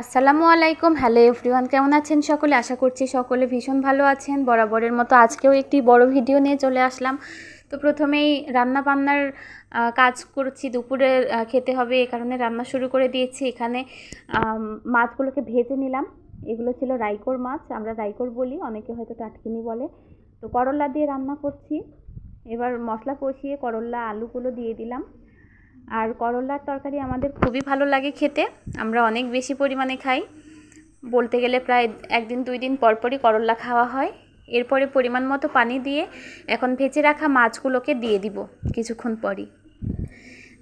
আসসালামু আলাইকুম। Hello everyone কেমন আছেন সকলে? আশা করছি সকলে ভীষণ ভালো আছেন। বরাবরের মতো আজকেও একটি বড় ভিডিও নিয়ে চলে আসলাম। তো প্রথমেই রান্না বান্নার কাজ করছি। দুপুরে খেতে হবে এ কারণে রান্না শুরু করে দিয়েছি। এখানে মাছগুলোকে ভেজে নিলাম। এগুলো ছিল রাইকোর মাছ। আমরা রাইকোর বলি, অনেকে হয়তো টাটকিনি বলে। তো করলা দিয়ে রান্না করছি। এবার মশলা কষিয়ে করলা আলুগুলো দিয়ে দিলাম। আর করলার তরকারি আমাদের খুবই ভালো লাগে খেতে। আমরা অনেক বেশি পরিমাণে খাই। বলতে গেলে প্রায় একদিন, দুই দিন পর পরই করলা খাওয়া হয়। এরপরে পরিমাণ মতো পানি দিয়ে এখন ভেজে রাখা মাছগুলোকে দিয়ে দিব কিছুক্ষণ পরই।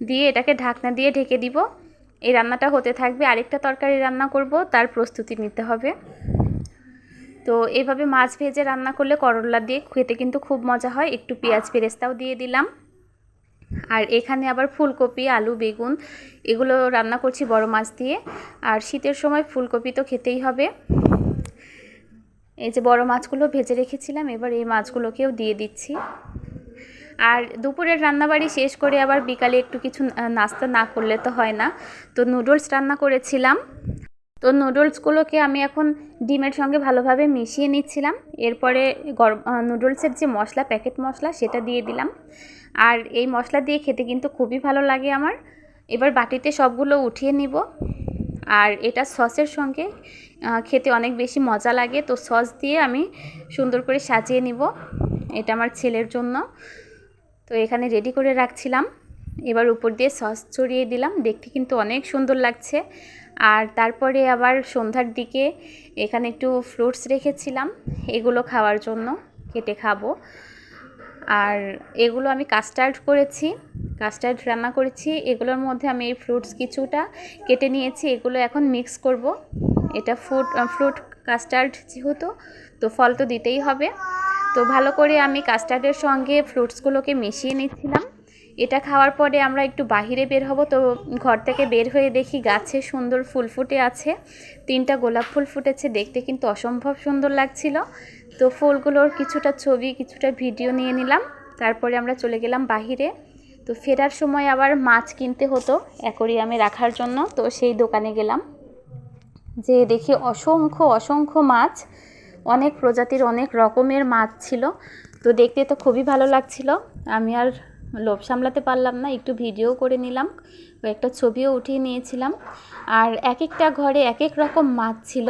দিয়ে এটাকে ঢাকনা দিয়ে ঢেকে দিব। এই রান্নাটা হতে থাকবে। আরেকটা তরকারি রান্না করব, তার প্রস্তুতি নিতে হবে। তো এভাবে মাছ ভেজে রান্না করলে করলা দিয়ে খেতে কিন্তু খুব মজা হয়। একটু পেঁয়াজ পেরেস্তাও দিয়ে দিলাম। আর এখানে আবার ফুলকপি, আলু, বেগুন এগুলো রান্না করছি বড় মাছ দিয়ে। আর শীতের সময় ফুলকপি তো খেতেই হবে। এই যে বড় মাছগুলো ভেজে রেখেছিলাম, এবার এই মাছগুলোকেও দিয়ে দিচ্ছি। আর দুপুরের রান্নাবাড়ি শেষ করে আবার বিকালে একটু কিছু নাস্তা না করলে তো হয় না। তো নুডলস রান্না করেছিলাম। তো নুডলসগুলোকে আমি এখন ডিমের সঙ্গে ভালোভাবে মিশিয়ে নিচ্ছিলাম। এরপরে গরম নুডলসের যে মশলা, প্যাকেট মশলা, সেটা দিয়ে দিলাম। আর এই মশলা দিয়ে খেতে কিন্তু খুবই ভালো লাগে আমার। এবার বাটিতে সবগুলো উঠিয়ে নিব। আর এটা সসের সঙ্গে খেতে অনেক বেশি মজা লাগে। তো সস দিয়ে আমি সুন্দর করে সাজিয়ে নিব। এটা আমার ছেলের জন্য। তো এখানে রেডি করে রাখছিলাম। এবার উপর দিয়ে সস ছড়িয়ে দিলাম। দেখতে কিন্তু অনেক সুন্দর লাগছে। আর তারপরে আবার সন্ধ্যার দিকে এখানে একটু ফ্রুটস রেখেছিলাম। এগুলো খাওয়ার জন্য কেটে খাব। আর এগুলো আমি কাস্টার্ড করেছি, কাস্টার্ড রান্না করেছি। এগুলোর মধ্যে আমি এই ফ্রুটস কিছুটা কেটে নিয়েছি। এগুলো এখন মিক্স করব। এটা ফ্রুট ফ্রুট কাস্টার্ড যেহেতু, তো ফল তো দিতেই হবে। তো ভালো করে আমি কাস্টার্ডের সঙ্গে ফ্রুটসগুলোকে মিশিয়ে নিচ্ছিলাম। এটা খাওয়ার পরে আমরা একটু বাহিরে বের হব, তো ঘর থেকে বের হয়ে দেখি গাছে সুন্দর ফুল ফুটে আছে। তিনটা গোলাপ ফুল ফুটেছে, দেখতে কিন্তু অসম্ভব সুন্দর লাগছিল। তো ফুলগুলোর কিছুটা ছবি, কিছুটা ভিডিও নিয়ে নিলাম। তারপরে আমরা চলে গেলাম বাহিরে। তো ফেরার সময় আবার মাছ কিনতে হতো অ্যাকোরিয়ামে রাখার জন্য, তো সেই দোকানে গেলাম। যে দেখি অসংখ্য অসংখ্য মাছ, অনেক প্রজাতির অনেক রকমের মাছ ছিল। তো দেখতে তো খুবই ভালো লাগছিল। আমি আর লোভ সামলাতে পারলাম না, একটু ভিডিও করে নিলাম একটা ছবিও উঠিয়ে নিয়েছিলাম। আর এক একটা ঘরে এক এক রকম মাছ ছিল,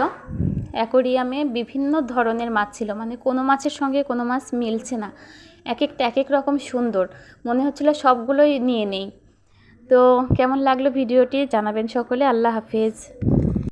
অ্যাকোরিয়ামে বিভিন্ন ধরনের মাছ ছিল মানে কোনো মাছের সঙ্গে কোনো মাছ মিলছে না এক একটা এক এক রকম সুন্দর, মনে হচ্ছিল সবগুলোই নিয়ে নেই। তো কেমন লাগল ভিডিওটি জানাবেন সকলে, আল্লাহ হাফেজ।